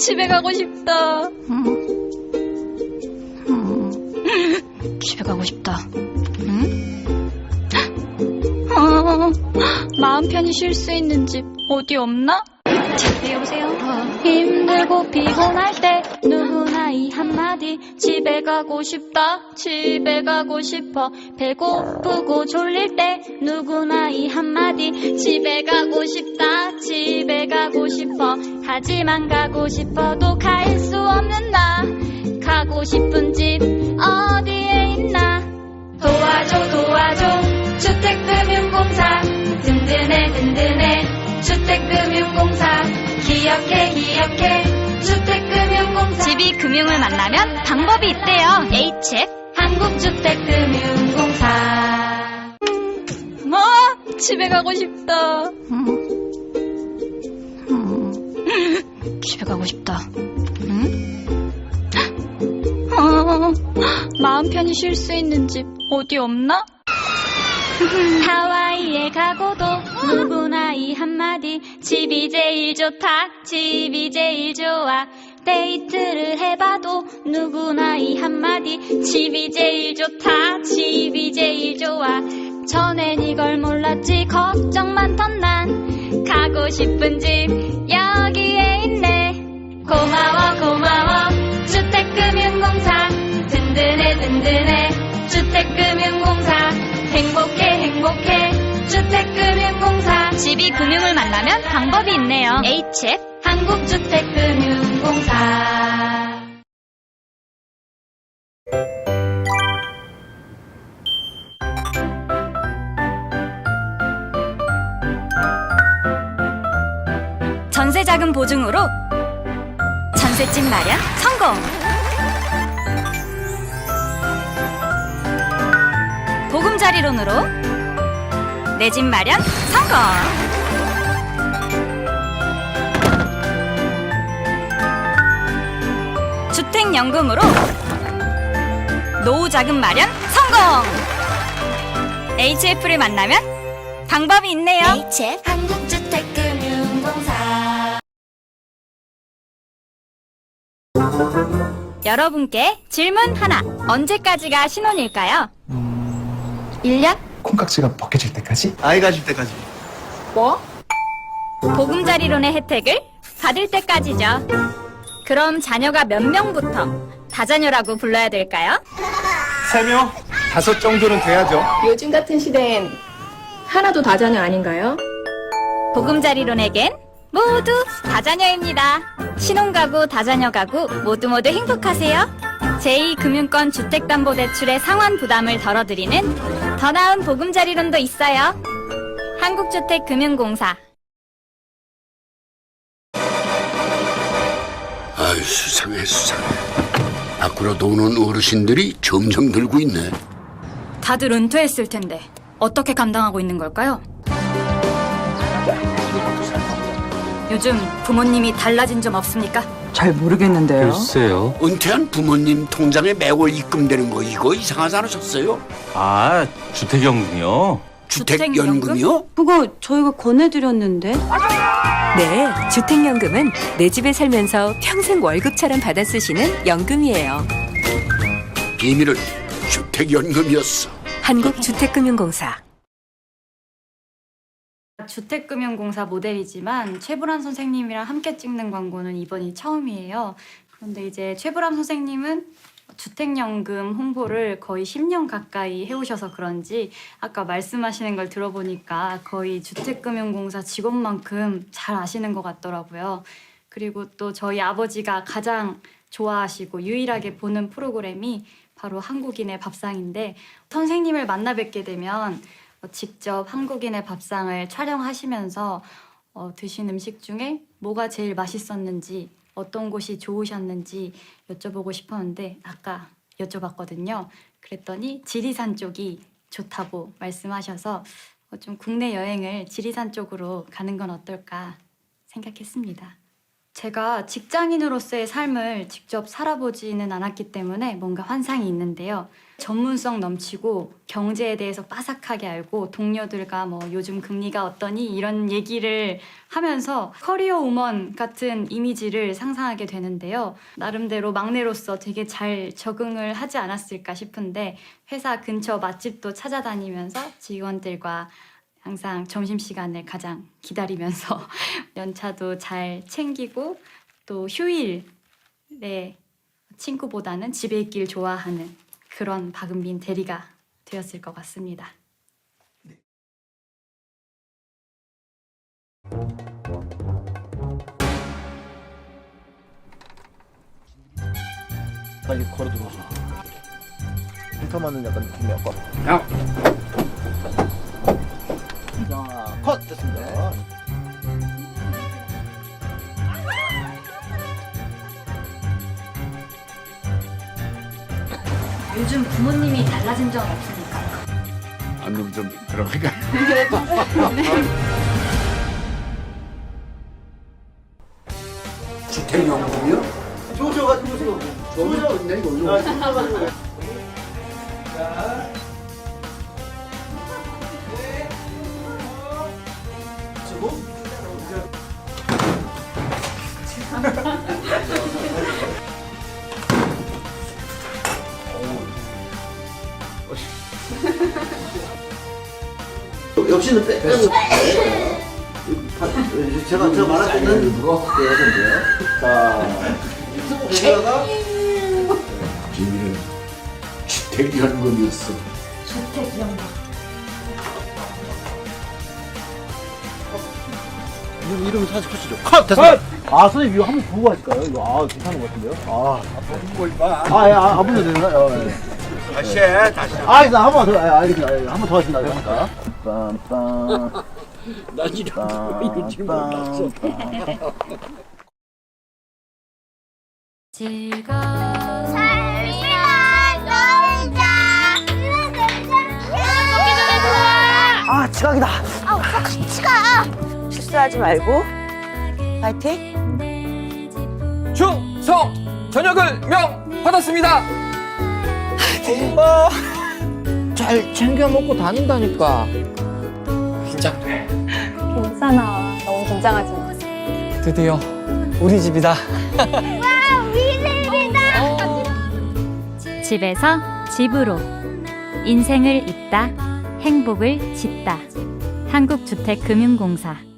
집에 가고 싶다. 음. 음. 집에 가고 싶다. 음? 어, 마음 편히 쉴 수 있는 집 어디 없나? 자, 여보세요? 힘들고 피곤할 때 누구나 이 한마디 집에 가고 싶다 집에 가고 싶어 배고프고 졸릴 때 누구나 이 한마디 집에 가고 싶다 집에 가고 싶어 하지만 가고 싶어도 갈 수 없는 나. 가고 싶은 집 어디에 있나? 도와줘 도와줘. 주택금융공사. 든든해 든든해. 주택금융공사. 기억해 기억해. 주택금융공사. 집이 금융을 만나면 방법이 있대요. H앱 한국주택금융공사. 뭐? 집에 가고 싶다 집에 가고 싶다. 응? 어, 마음 편히 쉴 수 있는 집 어디 없나? 하와이에 가고도 누구나 이 한마디. 집이 제일 좋다 집이 제일 좋아. 데이트를 해봐도 누구나 이 한마디. 집이 제일 좋다 집이 제일 좋아. 전엔 이걸 몰랐지 걱정 많던 난. 가고 싶은 집여 금융을 만나면 방법이 있네요 H앱 한국주택금융공사 전세자금 보증으로 전셋집 마련 성공! 보금자리론으로 내 집 마련 성공! 주택연금으로 노후 자금 마련 성공! HF를 만나면 방법이 있네요. HF 한국주택금융공사 여러분께 질문 하나. 언제까지가 신혼일까요? 1년? 콩깍지가 벗겨질 때까지? 아이 가실 때까지. 뭐? 보금자리론의 혜택을 받을 때까지죠. 그럼 자녀가 몇 명부터 다자녀라고 불러야 될까요? 세 명? 다섯 정도는 돼야죠. 요즘 같은 시대엔 하나도 다자녀 아닌가요? 보금자리론에겐 모두 다자녀입니다. 신혼가구, 다자녀가구 모두 모두 행복하세요. 제2금융권 주택담보대출의 상환 부담을 덜어드리는 더 나은 보금자리론도 있어요. 한국주택금융공사 아유 수상해 수상해 밖으로 노는 어르신들이 점점 늘고 있네 다들 은퇴했을 텐데 어떻게 감당하고 있는 걸까요? 요즘 부모님이 달라진 점 없습니까? 잘 모르겠는데요. 글쎄요. 은퇴한 부모님 통장에 매월 입금되는 거 이거 이상하지 않으셨어요? 아, 주택연금이요? 주택연금이요? 그거 저희가 권해드렸는데. 네, 주택연금은 내 집에 살면서 평생 월급처럼 받아 쓰시는 연금이에요. 비밀은 주택연금이었어 한국주택금융공사. 주택금융공사 모델이지만 최불안 선생님이랑 함께 찍는 광고는 이번이 처음이에요. 그런데 이제 최불안 선생님은 주택연금 홍보를 거의 10년 가까이 해오셔서 그런지 아까 말씀하시는 걸 들어보니까 거의 주택금융공사 직원만큼 잘 아시는 것 같더라고요. 그리고 또 저희 아버지가 가장 좋아하시고 유일하게 보는 프로그램이 바로 한국인의 밥상인데 선생님을 만나 뵙게 되면 어, 직접 한국인의 밥상을 촬영하시면서 어, 드신 음식 중에 뭐가 제일 맛있었는지 어떤 곳이 좋으셨는지 여쭤보고 싶었는데 아까 여쭤봤거든요. 그랬더니 지리산 쪽이 좋다고 말씀하셔서 어, 좀 국내 여행을 지리산 쪽으로 가는 건 어떨까 생각했습니다. 제가 직장인으로서의 삶을 직접 살아보지는 않았기 때문에 뭔가 환상이 있는데요. 전문성 넘치고 경제에 대해서 빠삭하게 알고 동료들과 뭐 요즘 금리가 어떠니 이런 얘기를 하면서 커리어 우먼 같은 이미지를 상상하게 되는데요. 나름대로 막내로서 되게 잘 적응을 하지 않았을까 싶은데 회사 근처 맛집도 찾아다니면서 직원들과 항상 점심시간을 가장 기다리면서 연차도 잘 챙기고 또 휴일에 친구보다는 집에 있길 좋아하는 그런 박은빈 대리가 되었을 것 같습니다. 빨리 걸어 들어오셔. 인터만은 약간 느낌이 아까. 야. 자, 컷 됐습니다. 요즘 부모님이 달라진 점 없습니까? 안놈 좀 들어가니까. 주택연금이요? 좋으셔가지고 지금 좋은 있네 이거. 아. 역시는 빼, 빼고. 제가, 제가 말할 때는 이거 해야 되는데요. 자, 여기다가 비밀은 주택 연금이었어. 이름, 이름 컷이죠. 컷! 됐습니다. 아, 선생님 이거 한번 보고 하실까요? 이거, 아, 괜찮은 것 같은데요? 아. 뭘 봐. 아, 예, 아, 아버지 되나요? 어, 예. 다시 해, 다시 해. 아, 일단 한번 더, 아, 알겠습니다. 아, 한번 더 하신다, 그러니까. 빰빰. 난 이런 거줄 몰랐어. 즐거운 아 지각이다. 아 오빠 같이 가. 실수하지 말고. 파이팅. 충성 저녁을 명 받았습니다. 엄마. 잘 챙겨 먹고 다닌다니까. 긴장돼. 괜찮아. 너무 긴장하지 마. 드디어 우리 집이다. 집에서 집으로 인생을 잇다 행복을 짓다 한국주택금융공사